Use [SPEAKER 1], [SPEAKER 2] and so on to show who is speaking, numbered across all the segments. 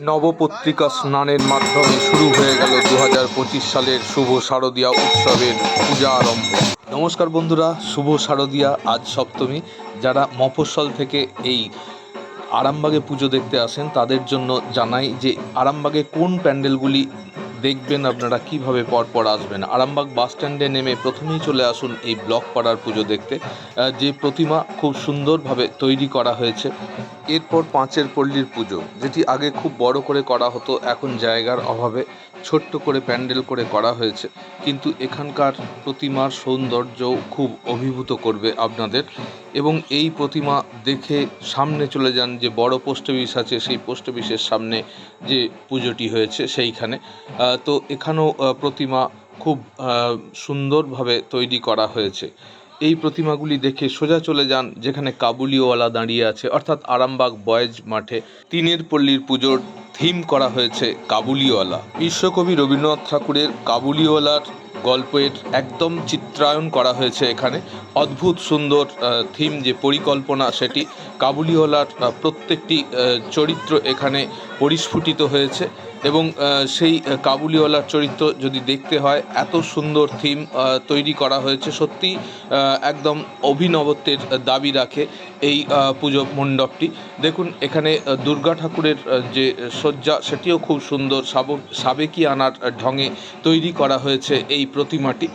[SPEAKER 1] নবপত্রিকা স্নানের মাধ্যমে শুরু হয়ে গেল দু সালের শুভ শারদীয়া উৎসবের পূজা আরম্ভ। নমস্কার বন্ধুরা, শুভ শারদীয়া, আজ সপ্তমী। যারা মফস্বল থেকে এই আরামবাগে পুজো দেখতে আসেন, তাদের জন্য জানাই যে আরামবাগে কোন প্যান্ডেলগুলি দেখবেন আপনারা কীভাবে পরপর আসবেন। আরামবাগ বাস স্ট্যান্ডে নেমে প্রথমেই চলে আসুন এই ব্লক পাড়ার পুজো দেখতে। যে প্রতিমা খুব সুন্দরভাবে তৈরি করা হয়েছে। এরপর পাঁচের পল্লীর পুজো, যেটি আগে খুব বড় করে করা হতো, এখন জায়গার অভাবে ছোট্ট করে প্যান্ডেল করে করা হয়েছে। কিন্তু এখানকার প্রতিমার সৌন্দর্য খুব অভিভূত করবে আপনাদের। এবং এই প্রতিমা দেখে সামনে চলে যান যে বড় পোস্ট অফিস আছে, সেই পোস্ট অফিসের সামনে যে পুজোটি হয়েছে সেইখানে। তো এখানেও প্রতিমা খুব সুন্দরভাবে তৈরি করা হয়েছে। এই প্রতিমাগুলি দেখে সোজা চলে যান, যেখানে কাবুলিওয়ালা দাঁড়িয়ে আছে। অর্থাৎ আরামবাগ বয়েজ মাঠে তিনের পল্লীর পুজোর থিম করা হয়েছে কাবুলিওয়ালা। বিশ্বকবি রবীন্দ্রনাথ ঠাকুরের কাবুলিওয়ালার গল্পের একদম চিত্রায়ন করা হয়েছে এখানে। অদ্ভুত সুন্দর থিম যে পরিকল্পনা সেটি কাবুলিওয়ালার প্রত্যেকটি চরিত্র এখানে পরিস্ফুটিত হয়েছে এবং সেই কাবুলিওয়ালার চরিত্র যদি দেখতে হয়, এত সুন্দর থিম তৈরি করা হয়েছে। সত্যি একদম অভিনবত্বের দাবি রাখে এই পুজো মণ্ডপটি। দেখুন, এখানে দুর্গা ঠাকুরের যে শয্যা, সেটিও খুব সুন্দর সাবক আনার ঢঙে তৈরি করা হয়েছে এই প্রতিমাটি।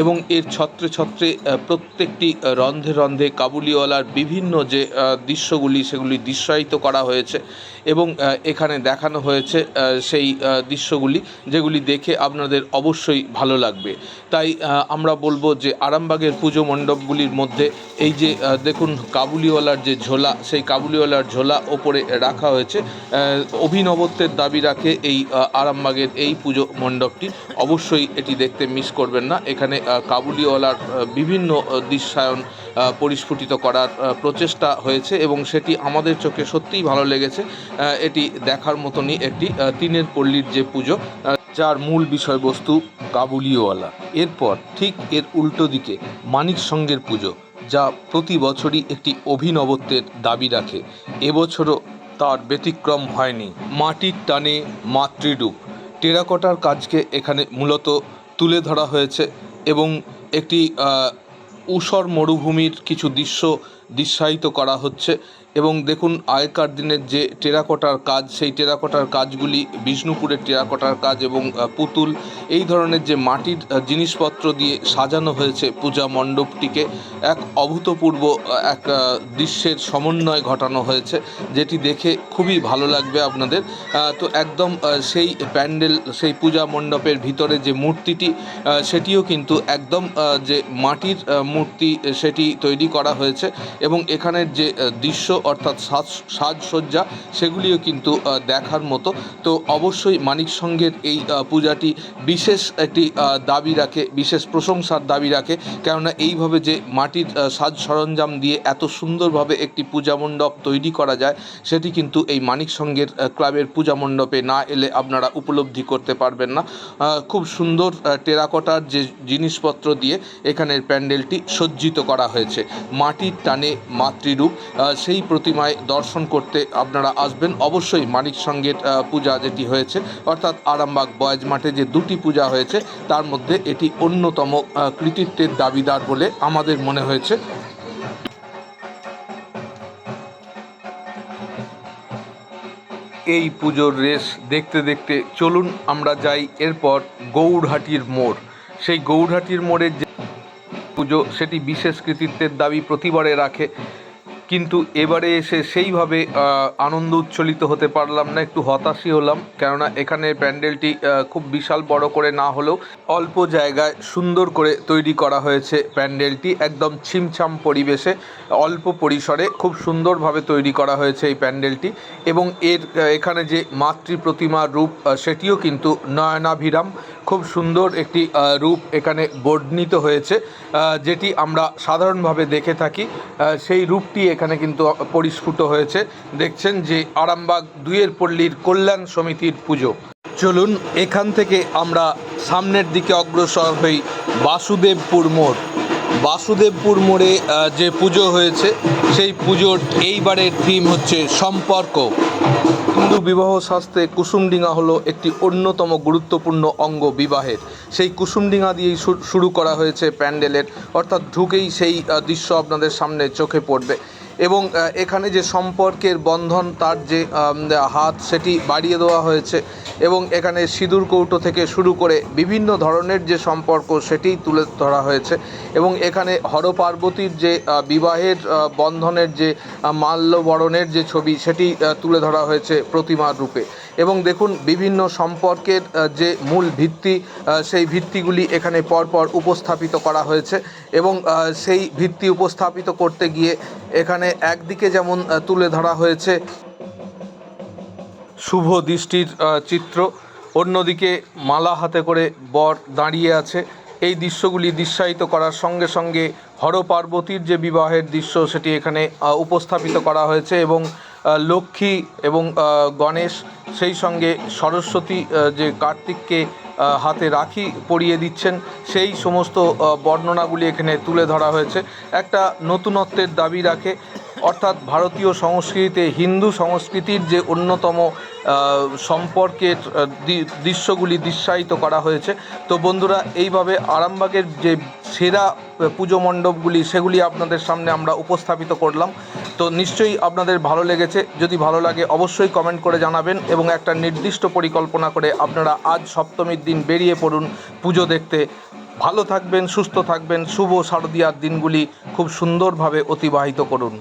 [SPEAKER 1] এবং এর ছত্রে ছত্রে প্রত্যেকটি রন্ধে রন্ধে কাবুলিওয়ালার বিভিন্ন যে দৃশ্যগুলি, সেগুলি দৃশ্যায়িত করা হয়েছে এবং এখানে দেখানো হয়েছে সেই দৃশ্যগুলি যেগুলি দেখে আপনাদের অবশ্যই ভালো লাগবে। তাই আমরা বলব যে আরামবাগের পুজো মণ্ডপগুলির মধ্যে এই যে দেখুন কাবুলিওয়ালার যে ঝোলা, সেই কাবুলিওয়ালার ঝোলা ওপরে রাখা হয়েছে অভিনবত্বের দাবি রাখে এই আরামবাগের এই পুজো মণ্ডপটি। অবশ্যই এটি দেখতে মিস করবেন না। এখানে কাবুলিওয়ালার বিভিন্ন দৃশ্যায়ন পরিস্ফুটিত করার প্রচেষ্টা হয়েছে এবং সেটি আমাদের চোখে সত্যিই ভালো লেগেছে। এটি দেখার মতনই একটি তিনের পল্লীর যে পুজো যার মূল বিষয়বস্তু কাবুলিওয়ালা। এরপর ঠিক এর উল্টো দিকে মানিক সঙ্গের পুজো, যা প্রতি বছরই একটি অভিনবত্বের দাবি রাখে। এবছরও তার ব্যতিক্রম হয়নি। মাটির টানে মাতৃরূপ। টেরাকোটার কাজকে এখানে মূলত তুলে ধরা হয়েছে এবং একটি ঊষর মরুভূমির কিছু দৃশ্য দৃশ্যায়িত করা হচ্ছে। এবং দেখুন আগেকার দিনের যে টেরাকোটার কাজ, সেই টেরাকোটার কাজগুলি, বিষ্ণুপুরের টেরাকোটার কাজ এবং পুতুল, এই ধরনের যে মাটির জিনিসপত্র দিয়ে সাজানো হয়েছে পূজা মণ্ডপটিকে, এক অভূতপূর্ব এক দৃশ্যের সমন্বয় ঘটানো হয়েছে, যেটি দেখে খুবই ভালো লাগবে আপনাদের। তো একদম সেই প্যান্ডেল, সেই পূজা মণ্ডপের ভিতরে যে মূর্তিটি সেটিও কিন্তু একদম যে মাটির মূর্তি, সেটি তৈরি করা হয়েছে এবং এখানের যে দৃশ্য অর্থাৎ সাজ, সাজসজ্জা সেগুলিও কিন্তু দেখার মতো। তো অবশ্যই মানিক সঙ্গের এই পূজাটি বিশেষ একটি দাবি রাখে, বিশেষ প্রশংসার দাবি রাখে। কেননা এইভাবে যে মাটির সাজ সরঞ্জাম দিয়ে এত সুন্দরভাবে একটি পূজা মণ্ডপ তৈরি করা যায়, সেটি কিন্তু এই মানিক সঙ্গের ক্লাবের পূজা মণ্ডপে না এলে আপনারা উপলব্ধি করতে পারবেন না। খুব সুন্দর টেরাকোটার যে জিনিসপত্র দিয়ে এখানের প্যান্ডেলটি সজ্জিত করা হয়েছে। মাটির টানে মাতৃরূপ সেই প্রতিমায় দর্শন করতে আপনারা আসবেন। অবশ্যই মানিক সঙ্গের পূজা যেটি হয়েছে, অর্থাৎ আরামবাগ বয়েজ মাঠে যে দুটি পূজা হয়েছে, তার মধ্যে এটি অন্যতম কৃতিত্বের দাবিদার বলে আমাদের মনে হয়েছে। এই পুজোর রেস দেখতে দেখতে চলুন আমরা যাই এরপর গৌড়হাটির মোড়। সেই গৌড়হাটির মোড়ের যে পুজো, সেটি বিশেষ কৃতিত্বের দাবি প্রতিবারে রাখে কিন্তু এবারে এসে সেইভাবে আনন্দ উচ্ছ্বলিত হতে পারলাম না, একটু হতাশই হলাম। কেননা এখানে প্যান্ডেলটি খুব বিশাল বড় করে না হলেও অল্প জায়গায় সুন্দর করে তৈরি করা হয়েছে প্যান্ডেলটি। একদম ছিমছাম পরিবেশে, অল্প পরিসরে খুব সুন্দরভাবে তৈরি করা হয়েছে এই প্যান্ডেলটি। এবং এর এখানে যে মাতৃ প্রতিমার রূপ সেটিও কিন্তু নয়নাভিরাম। খুব সুন্দর একটি রূপ এখানে বর্ণিত হয়েছে যেটি আমরা সাধারণভাবে দেখে থাকি। সেই রূপটি এখানে কিন্তু পরিস্ফুট হয়েছে। দেখছেন যে আরামবাগ দুয়ের পল্লীর কল্যাণ সমিতির পুজো। চলুন, এখান থেকে আমরা সামনের দিকে অগ্রসর হই বাসুদেবপুর মোড়। বাসুদেবপুর মোড়ে যে পুজো হয়েছে, সেই পুজোর এইবারের থিম হচ্ছে সম্পর্ক। হিন্দু বিবাহ শাস্ত্রে কুসুমডিঙা হলো একটি অন্যতম গুরুত্বপূর্ণ অঙ্গ বিবাহের। সেই কুসুমডিঙা দিয়েই শুরু করা হয়েছে প্যান্ডেলের। অর্থাৎ ঢুকেই সেই দৃশ্য আপনাদের সামনে চোখে পড়বে। এবং এখানে যে সম্পর্কের বন্ধন, তার যে হাত, সেটি বাড়িয়ে দেওয়া হয়েছে এবং এখানে সিঁদুর কৌটো থেকে শুরু করে বিভিন্ন ধরনের যে সম্পর্ক, সেটি তুলে ধরা হয়েছে এবং এখানে হর পার্বতীর যে বিবাহের বন্ধনের যে মাল্যবরণের যে ছবি, সেটি তুলে ধরা হয়েছে প্রতিমার রূপে এবং দেখুন, বিভিন্ন সম্পর্কের যে মূল ভিত্তি সেই ভিত্তিগুলি এখানে পরপর উপস্থাপিত করা হয়েছে এবং সেই ভিত্তি উপস্থাপিত করতে গিয়ে এখানে একদিকে যেমন তুলে ধরা হয়েছে শুভ দৃষ্টির চিত্র, অন্যদিকে মালা হাতে করে বর দাঁড়িয়ে আছে। এই দৃশ্যগুলি দৃশ্যায়িত করার সঙ্গে সঙ্গে হর পার্বতীর যে বিবাহের দৃশ্য, সেটি এখানে উপস্থাপিত করা হয়েছে এবং লক্ষ্মী এবং গণেশ সেই সঙ্গে সরস্বতী যে কার্তিককে হাতে রাখি পরিয়ে দিচ্ছেন, সেই সমস্ত বর্ণনাগুলি এখানে তুলে ধরা হয়েছে। একটা নতুনত্বের দাবি রাখে, অর্থাৎ ভারতীয় সংস্কৃতিতে হিন্দু সংস্কৃতির যে অন্যতম সম্পর্কের দৃশ্যগুলি দৃশ্যায়িত করা হয়েছে। তো বন্ধুরা, এইভাবে আরামবাগের যে সেরা পুজো মণ্ডপগুলি, সেগুলি আপনাদের সামনে আমরা উপস্থাপিত করলাম। তো নিশ্চয়ই আপনাদের ভালো লেগেছে। যদি ভালো লাগে, অবশ্যই কমেন্ট করে জানাবেন এবং একটা নির্দিষ্ট পরিকল্পনা করে আপনারা আজ সপ্তমীর দিন বেরিয়ে পড়ুন পুজো দেখতে। ভালো থাকবেন, সুস্থ থাকবেন, শুভ শারদীয়ার দিনগুলি খুব সুন্দরভাবে অতিবাহিত করুন।